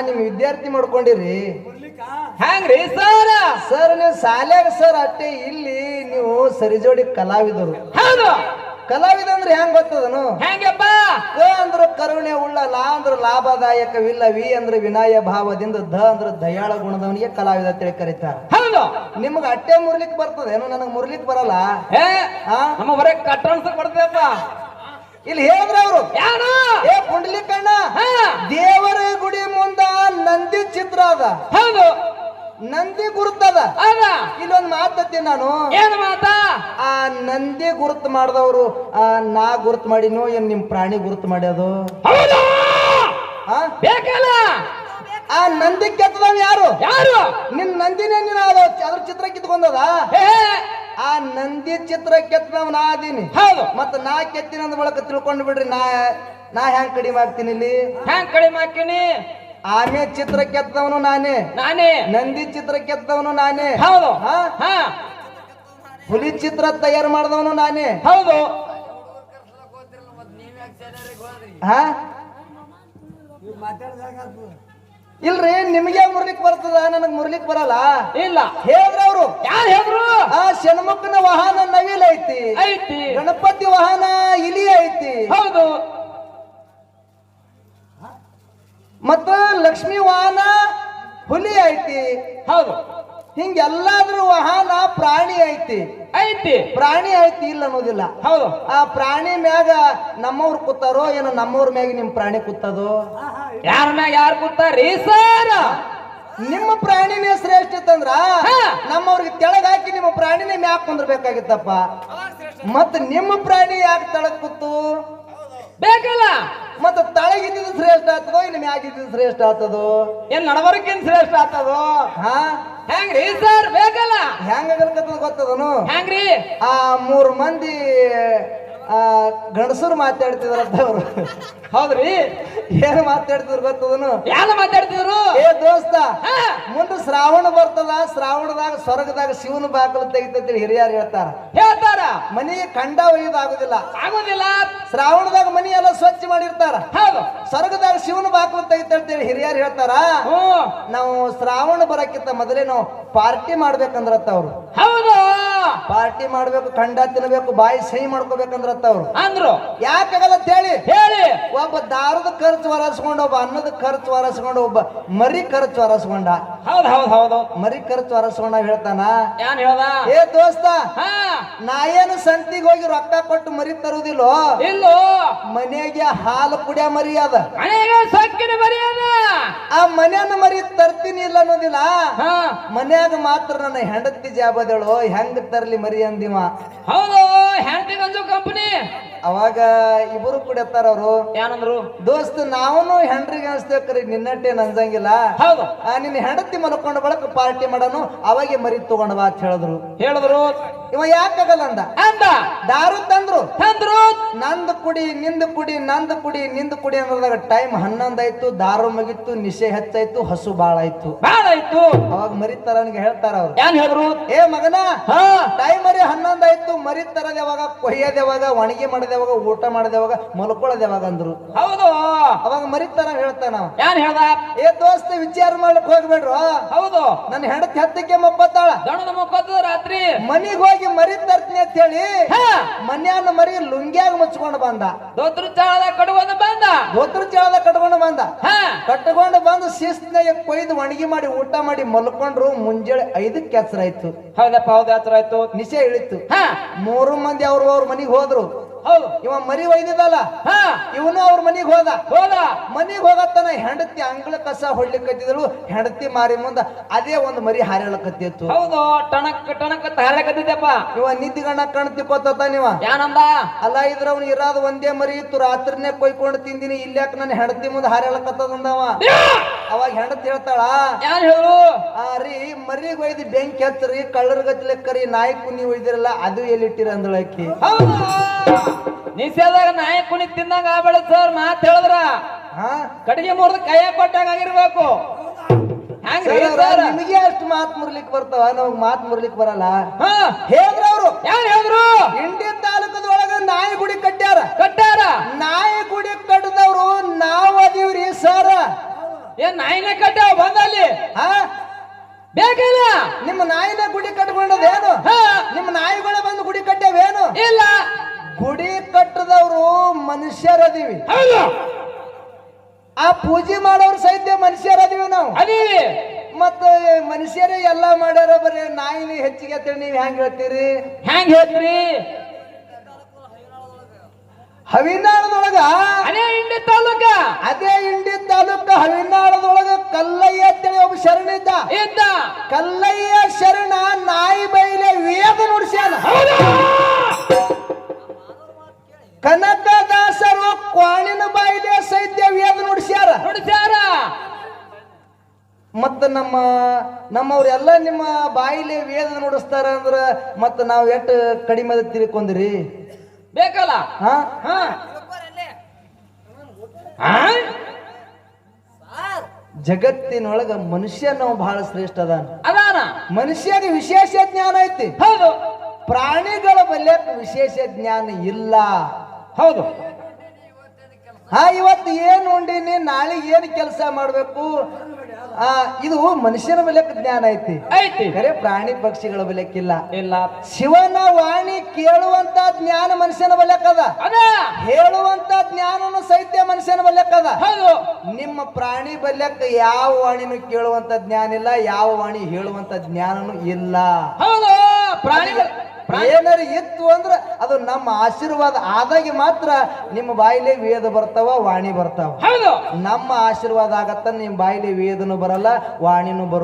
ನಿಮ್ ವಿದ್ಯಾರ್ಥಿ ಮಾಡ್ಕೊಂಡಿರಿ. ಹ್ಯಾಂಗ್ರಿ? ಸರ್! ಸರ್ ನೀವು ಶಾಲ್ಯಾಗ ಸರ್ ಅಟ್ಟೆ ಇಲ್ಲಿ ನೀವು ಸರಿಜೋಡಿ ಕಲಾವಿದರು. ಹೌದು! ಕಲಾವಿದ ಅಂದ್ರೆ ಹೆಂಗ್ ಗೊತ್ತದನು? ಹೆಂಗಪ್ಪ? ಅಂದ್ರೆ ಕರುಣೆ ಉಳ್ಳ ಲಾ ಅಂದ್ರೆ ಲಾಭದಾಯಕವಿಲ್ಲ ವಿ ಅಂದ್ರೆ ವಿನಯ ಭಾವದಿಂದ ಧ ಅಂದ್ರೆ ದಯಾಳ ಗುಣದವನಿಗೆ ಕಲಾವಿದ ಅಂತೇಳಿ ಕರೀತಾರ. ಹೌದು! ನಿಮ್ಗೆ ಅಟ್ಟೆ ಮುರ್ಲಿಕ್ ಬರ್ತದೆ ಏನು ನನಗೆ ಮುರ್ಲಿಕ್ ಬರಲ್ಲ. ನಮ್ಮ ಹೊರ ಕಟ್ಟಣಸ ಇಲ್ಲಿ ಹೇಳಿದ್ರ ಅವರು ಯಾರು? ಏ ಪುಂಡ್ಲಿಕಣ್ಣ ಹಾ. ಚಿತ್ರ ಅದ. ಹೌದು. ನಂದಿ ಗುರುತದ ಅದ. ಇಲ್ಲೊಂದ್ ಮಾತತ್ತಿ ನಾನು. ಏನ್ ಮಾತಾ? ಆ ನಂದಿ ಗುರುತು ಮಾಡಿದವರು ಆ ನಾ ಗುರುತು ಮಾಡಿನೋ ಏನ್ ನಿಮ್ ಪ್ರಾಣಿ ಗುರುತು ಮಾಡ್ಯದು? ಹೌದು? ಆ? ಬೇಕಲ್ಲ? ಆ ನಂದಿ ಕೆತ್ತದವ್ ಯಾರು? ಯಾರು? ನಿನ್ ನಂದಿನೇ ನೀನು ಅದ ಅದ್ರ ಚಿತ್ರ ಕಿತ್ಕೊಂಡದ? ಆ ನಂದಿ ಚಿತ್ರ ಕೆತ್ತದವ್ ನಾ ಅದೀನಿ. ಹೌದು. ಮತ್ತ ನಾ ಕೆತ್ತಿನ ಅಂದ ಬಳಕ ತಿಳ್ಕೊಂಡು ಬಿಡ್ರಿ ನಾ ನಾ ಹೆಂಗ್ ಕಡಿಮೆ ಆಗ್ತೀನಿ ಇಲ್ಲಿ? ಹೆಂಗ್ ಕಡಿಮೆ ಹಾಕಿನಿ ಆಮೆ ಚಿತ್ರ ಕೆತ್ತವನು ನಾನೇ. ನಾನೇ. ನಂದಿ ಚಿತ್ರ ಕೆತ್ತವನು ನಾನೇ. ಹೌದು. ಹುಲಿ ಚಿತ್ರ ತಯಾರು ಮಾಡಿದವನು ನಾನೇ. ಹೌದು. ಹಾ? ಇಲ್ರಿ ನಿಮ್ಗೆ ಮುರ್ಲಿಕ್ ಬರ್ತದ? ನನಗ್ ಮುರ್ಲಿಕ್ ಬರಲ್ಲ. ಇಲ್ಲ. ಹೇಳ್ರಿ ಅವ್ರು. ಯಾರು ಹೇಳಿದ್ರು? ಆ ಶಣ್ಮುಖನ ವಾಹನ ನವಿಲ್ ಐತಿ. ಐತಿ. ಗಣಪತಿ ವಾಹನ ಇಲಿ ಐತಿ. ಹೌದು. ಮತ್ತ ಲಕ್ಷ್ಮಿ ವಾಹನ ಹುಲಿ ಐತಿ. ಹೌದು. ಹಿಂಗೆಲ್ಲಾದ್ರೂ ವಾಹನ ಪ್ರಾಣಿ ಐತಿ. ಐತಿ. ಪ್ರಾಣಿ ಐತಿ ಇಲ್ಲ ಅನ್ನೋದಿಲ್ಲ. ಹೌದು. ಆ ಪ್ರಾಣಿ ಮ್ಯಾಗ ನಮ್ಮವ್ರು ಕೂತಾರೋ ಏನೋ ನಮ್ಮವ್ರ ಮ್ಯಾಗ ನಿಮ್ ಪ್ರಾಣಿ ಕೂತದೋ? ಯಾರ ಮ್ಯಾಗ ಯಾರು ಕೂತಾರೀ ಸರ್. ನಿಮ್ಮ ಪ್ರಾಣಿನೇ ಶ್ರೇಷ್ಠ ಇತ್ತಂದ್ರ ಹಾ. ನಮ್ಮವ್ರಿಗೆ ತೆಳಗಾಕಿ ಹಾಕಿ ನಿಮ್ಮ ಪ್ರಾಣಿನೇ ಮ್ಯಾಕ್ ಕುಂದ್ರಬೇಕಾಗಿತ್ತಪ್ಪ. ಮತ್ ನಿಮ್ಮ ಪ್ರಾಣಿ ಯಾಕೆ ತಳಗ್ ಕೂತು ಬೇಕಲ್ಲ ಮತ್ತ ತಳಗಿದ್ದಿದ್ದು ಶ್ರೇಷ್ಠ ಇನ್ನು ಶ್ರೇಷ್ಠ ಆತದು? ಏನ್ ನಡವರಕ್ಕಿನ್ ಶ್ರೇಷ್ಠ ಆತದು? ಹಾ? ಹೆಂಗ್ರಿ? ಸರ್ ಬೇಕಲ್ಲ? ಹೆಂಗಾಗಲ್ಕತ್ತದ ಗೊತ್ತದನು? ಹೆಂಗ್ರಿ? ಆ ಮೂರ್ ಮಂದಿ ಆ ಗಂಡಸರು ಮಾತಾಡ್ತಿದ್ರಂತ ಅವ್ರು. ಹೌದ್ರಿ? ಏನ್ ಮಾತಾಡ್ತಿದ್ರು ಗೊತ್ತದನು? ಯಾರು ಮಾತಾಡ್ತಿದ್ರು? ಏ ದೋಸ್ತ ಮುಂದೆ ಶ್ರಾವಣ ಬರ್ತದ ಶ್ರಾವಣದಾಗ ಸ್ವರ್ಗದಾಗ ಶಿವನ ಬಾಕಲು ತೆಗಿತೈತಿ ಹಿರಿಯರು ಹೇಳ್ತಾರ. ಹೇಳ್ತಾರ. ಮನೆಗೆ ಕಂಡ ಒಯ್ಯೋದಾಗುದಿಲ್ಲ ಆಗುದಿಲ್ಲ. ಶ್ರಾವಣದಾಗ ಮನಿ ಎಲ್ಲ ಸ್ವಚ್ಛ ಮಾಡಿರ್ತಾರ. ಹೌದು. ಸ್ವರ್ಗದಾಗ ಶಿವನ ಬಾಕಲು ತೆಗಿತಂತೇಳಿ ಹಿರಿಯರು ಹೇಳ್ತಾರ. ಹ್ಮ್. ನಾವು ಶ್ರಾವಣ ಬರಕ್ಕಿಂತ ಮೊದಲೇ ನಾವು ಪಾರ್ಟಿ ಮಾಡ್ಬೇಕಂದ್ರತ್ತ ಅವ್ರು. ಹೌದು. ಪಾರ್ಟಿ ಮಾಡ್ಬೇಕು ಖಂಡ ತಿನ್ಬೇಕು ಬಾಯಿ ಸಹಿ ಮಾಡ್ಕೋಬೇಕಂದ್ರತ್ತ ಅವ್ರು. ಅಂದ್ರು. ಯಾಕಾಗಲ್ಲ ಅಂತ ಹೇಳಿ. ಹೇಳಿ. ಒಬ್ಬ ದಾರದ ಖರ್ಚು ವರಸ್ಕೊಂಡ ಒಬ್ಬ ಅನ್ನದ ಖರ್ಚು ವರಸ್ಕೊಂಡ ಒಬ್ಬ ಮರಿ ಖರ್ಚು ವರಸ್ಕೊಂಡ. ಹೌದ್ ಹೌದ್ ಹೌದು ಮರಿ ಖರ್ಚು ವರಸ್ಕೊಂಡ ಹೇಳ್ತಾನ ಏನ್ ಹೇಳ್ದ? ಏ ದೋಸ್ತ ನಾ ಏನು ಸಂತಿಗೆ ಹೋಗಿ ರೊಕ್ಕ ಕೊಟ್ಟು ಮರಿ ತರುದಿಲ್ಲೋ? ಇಲ್ಲೋ. ಮನೆಗೆ ಹಾಲು ಕುಡಿಯ ಮರಿ ಅದ ಮನೆಗೆ ಸೊಕ್ಕಿನ ಬರೆಯದ ಆ ಮನ್ಯಾನ ಮರಿ ತರ್ತೀನಿ ಇಲ್ಲ ಅನ್ನೋದಿಲ್ಲ. ಹಾ. ಮನ್ಯಾಗ ಮಾತ್ರ ನನ್ನ ಹೆಂಡತಿ ಜಾಬದಳು ಹೆಂಗ್ ತರ್ಲಿ ಮರಿ ಅಂದಿವ. ಹೌದು ಹೆಂಡತಿಗೊಂದು ಕಂಪನಿ ಅವಾಗ ಇಬ್ಬರು ಕುಡಿಯತ್ತಾರ ಅವರು. ಏನಂದ್ರು ದೋಸ್ತ್ ನಾವನು ಹೆಂಡ್ರಿಗೆ ಅನ್ಸ್ತೇವ್ರಿ ನಂಜಂಗಿಲ್ಲ ಅನ್ಸಂಗಿಲ್ಲ. ಹೌದು. ನಿನ್ನ ಹೆಂಡತಿ ಮಲ್ಕೊಂಡ ಬಳಕ ಪಾರ್ಟಿ ಮಾಡನು ಅವಾಗೆ ಮರಿ ತಗೊಂಡ್ ಬಾ ಅಂತ ಹೇಳಿದ್ರು. ಹೇಳಿದ್ರು. ಇವ ಯಾಕಾಗಲ್ಲ ಅಂದ? ಅಂದ. ದಾರು ತಂದ್ರು. ತಂದ್ರು. ನಂದು ಕುಡಿ ನಿಂದು ಕುಡಿ ನಂದು ಕುಡಿ ನಿಂದು ಕುಡಿ ಅನ್ನೋದಾಗ ಟೈಮ್ ಹನ್ನೊಂದ್ ಆಯ್ತು ದಾರು ಮುಗಿತ್ತು ನಿಶೆ ಹೆಚ್ಚಾಯ್ತು ಹಸು ಬಾಳ ಆಯ್ತು ಬಾಳ ಆಯ್ತು ಅವಾಗ ಮರಿ ತರನ್ಗೆ ಹೇಳ್ತಾರ ಅವ್ರು. ಏನ್ ಹೇಳ್ರು? ಏ ಮಗನ ಹಾ. ಟೈಮ್ ಮರಿ ಹನ್ನೊಂದ್ ಆಯ್ತು ಮರಿ ತರದ್ ಯಾವಾಗ ಕೊಯ್ಯದ್ ಯಾವಾಗ ಒಣಗಿ ಮಾಡದ್ ಯಾವಾಗ ಊಟ ಮಾಡದ್ ಯಾವಾಗ ಮಲ್ಕೊಳ್ಳೋದ್ ಯಾವಾಗ ಅಂದ್ರು. ಹೌದು. ಅವಾಗ ಮರಿ ತರ ಹೇಳ್ತಾನ. ಏನ್ ಹೇಳ್ದ? ಏ ದೋಸ್ತ ವಿಚಾರ ಮಾಡ್ಲಿಕ್ಕೆ ಹೋಗ್ಬೇಡ್ರು? ಹೌದು. ನನ್ನ ಹೆಂಡತಿ ಹತ್ತಕ್ಕೆ ಮಪ್ಪತ್ತಾಳ. ದಣದ ರಾತ್ರಿ ಮನಿಗ್ ಹೋಗಿ ಮರಿ ತರ್ತೀನಿ ಅಂತ ಹೇಳಿ ಮನ್ಯಾನ ಮರಿ ಲುಂಗ್ಯಾಗ ಮುಚ್ಕೊಂಡು ಬಂದ. ದೋತ್ರ ಚಾಳದ ಕಡುವಂದು ಬಂದ. ಗೋತ್ರ ಚಾಳದ ಕಟ್ಕೊಂಡು ಬಂದ. ಕಟ್ಕೊಂಡು ಬಂದು ಶಿಸ್ತಿನಾಗ ಕೊಯ್ದು ಒಣಗಿ ಮಾಡಿ ಊಟ ಮಾಡಿ ಮಲ್ಕೊಂಡ್ರು ಮುಂಜಾನೆ ಐದಕ್ಕೆ ಕೆಸರಾಯ್ತು ಹೌದಪ್ಪ ಹೌದ ಹೆಸರಾಯ್ತು ಆಯ್ತು. ನಿಶೆ ಇಳಿತು. ಮೂರು ಮಂದಿ ಅವ್ರ ಅವ್ರ ಮನಿಗ್ ಹೋದ್ರು. ಹೌದು. ಇವ ಮರಿ ಒಯ್ದಿದಲ್ಲ ಹಾ. ಇವನು ಅವ್ರ ಮನಿಗ್ ಹೋದ. ಹೋದ. ಮನಿಗ್ ಹೋಗತ್ತನ ಹೆಂಡತಿ ಅಂಗಳ ಕಸ ಹೊಡ್ಲಿಕ್ಕತ್ತಿದಳು ಹೆಂಡತಿ ಮಾರಿ ಮುಂದ ಅದೇ ಒಂದು ಮರಿ ಹಾರಾಳಕತ್ತಿತ್ತು ಹೌದು ಟಣಕ್ ಟಣಕ್ ಹಾರಕತ್ತಿದ್ದಪ್ಪ ಇವ ನಿದ್ದಿಗಣ್ಣ ಕಣ್ ತಿಕ್ಕೋತ ನೀವ ಏನಂದ ಅಲ್ಲ ಇದ್ರ ಅವ್ನು ಇರಾದ ಒಂದೇ ಮರಿ ಇತ್ತು ರಾತ್ರಿನೇ ಕೊಯ್ಕೊಂಡು ತಿಂದಿನಿ ಇಲ್ಯಾಕ ನನ್ನ ಹೆಂಡತಿ ಮುಂದೆ ಹಾರಾಳಕತ್ತದಂದವ ಅವಾಗ ಹೆಂಡತಿ ಹೇಳ್ತಾಳ ಹೇಳು? ಆ ರೀ ಮರಿಗ್ ಒಯ್ದು ಬೆಂಕಿ ಹಚ್ಚರಿ ಕಳ್ಳರ್ ಗತ್ಲೆ ಕರಿ ನಾಯಿ ಕುನಿ ಒಯ್ದಿರಲ್ಲ ಅದು ಎಲ್ಲಿಟ್ಟಿರ ಅಂದಳಕ್ಕಿ ಹೌದು. ನಿಷೇಧಾಗ ನಾಯಿ ಕುಣಿ ತಿಂದಂಗ ಆಗ್ಬೇಡ ಸರ್ ಮಾತ್ ಹೇಳಿದ್ರ? ಹಾ? ಕಡೆಗೆ ಮುರಿದ ಕೈಯ ಕೊಟ್ಟಾಗ ಆಗಿರ್ಬೇಕು. ಹೆಂಗ್ರಿ ಸರ್ ನಿಮಗೆ ಅಷ್ಟು ಮಾತ್ ಮುರ್ಲಿಕ್ ಬರ್ತಾವ ನಮಗ್ ಮಾತ್ ಮುರ್ಲಿಕ್ ಬರಲ್ಲ. ಹಾ. ಹೇಳಿದ್ರು ಅವ್ರು. ಯಾರು ಹೇಳಿದ್ರು? ಇಂಡಿಯನ್ ಮನುಷ್ಯರದೀವಿ ಹೌದು. ಆ ಪೂಜೆ ಮಾಡೋರು ಸಹಿತ ಮನುಷ್ಯರದೀವಿ ನಾವು. ಅದೀವಿ ಮತ್ತೆ ಮನುಷ್ಯರೇ ಎಲ್ಲಾ ಮಾಡ್ಯಾರ ಬರೀ ನಾಯಿನಿ ಹೆಚ್ಚಿಗೆ ಅಂತೇಳಿ ನೀವ್ ಹೆಂಗ್ ಹೇಳ್ತೀರಿ? ಹೆಂಗ್ ಹೇಳ್ತೀರಿ? ಹವಿನಾಳದೊಳಗ? ಅದೇ ಇಂಡಿ ತಾಲೂಕ. ಅದೇ ಇಂಡಿ ತಾಲೂಕ ಹವಿನಾಳದೊಳಗ ಕಲ್ಲಯ್ಯ ಅಂತೇಳಿ ಒಬ್ಬ ಶರಣ ಇದ್ದ. ಇದ್ದ ಕಲ್ಲಯ್ಯ ಶರಣ ನಾಯಿ ಬೈಲೆ ವೇದ ನುಡಿಸ್ಯಾನ. ಕನಕದಾಸರು ಕ್ವಾಣಿನ ಬಾಯಿಲೆ ಸೈದ್ಯ ವೇದ ನುಡಿಸ್ಯಾರ. ನುಡಿಸ್ಯಾರ? ಮತ್ತ ನಮ್ಮ ನಮ್ಮವ್ರೆಲ್ಲ ನಿಮ್ಮ ಬಾಯಿಲೆ ವೇದ ನುಡಿಸ್ತಾರ ಅಂದ್ರ ಮತ್ತ ನಾವು ಎಷ್ಟು ಕಡಿಮೆ ಅದ ತಿಳ್ಕೊಂಡ್ರಿ? ಬೇಕಲ್ಲ? ಹಾ? ಹಾ? ಜಗತ್ತಿನೊಳಗ ಮನುಷ್ಯ ನಾವು ಬಹಳ ಶ್ರೇಷ್ಠ ಅದಾನ. ಅದಾನ? ಮನುಷ್ಯನಿಗೆ ವಿಶೇಷ ಜ್ಞಾನ ಐತಿ. ಹೌದು. ಪ್ರಾಣಿಗಳ ಬಲ್ಯಕ್ಕೆ ವಿಶೇಷ ಜ್ಞಾನ ಇಲ್ಲ. ಹೌದು. ಹಾ ಇವತ್ತು ಏನು ಉಂಡಿನಿ? ನಾಳೆ ಏನು ಕೆಲಸ ಮಾಡಬೇಕು? ಆ ಇದು ಮನುಷ್ಯನ ಬೆಲೆಕ್ ಜ್ಞಾನ ಐತಿ. ಐತಿ. ಪ್ರಾಣಿ ಪಕ್ಷಿಗಳ ಬೆಲೆಕ್ಕಿಲ್ಲ ಇಲ್ಲ. ಶಿವನ ವಾಣಿ ಕೇಳುವಂತ ಜ್ಞಾನ ಮನುಷ್ಯನ ಬೆಲೆಕ್ಕದ ಅದ. ಹೇಳುವಂತ ಜ್ಞಾನನು ಸಹಿತ ಮನುಷ್ಯನ ಬೆಲೆಕ್ಕದ ನಿಮ್ಮ ಪ್ರಾಣಿ ಬಲ್ಯಕ್ಕ ಯಾವ ವಾಣಿನೂ ಕೇಳುವಂತ ಜ್ಞಾನ ಇಲ್ಲ ಯಾವ ವಾಣಿ ಹೇಳುವಂತ ಜ್ಞಾನನು ಇಲ್ಲ. ಪ್ರಾಣಿಗಳು ಏನಾರ ಇತ್ತು ಅಂದ್ರ ಅದು ನಮ್ಮ ಆಶೀರ್ವಾದ ಆದಾಗಿ ಮಾತ್ರ ನಿಮ್ಮ ಬಾಯಿಲೆ ವೇದ ಬರ್ತಾವ ವಾಣಿ ಬರ್ತಾವ. ಹೌದು. ನಮ್ಮ ಆಶೀರ್ವಾದ ಆಗತ್ತ ನಿಮ್ಮ ಬಾಯಿಲೆ ವೇದನು ಬರಲ್ಲ ವಾಣಿನೂ ಬರು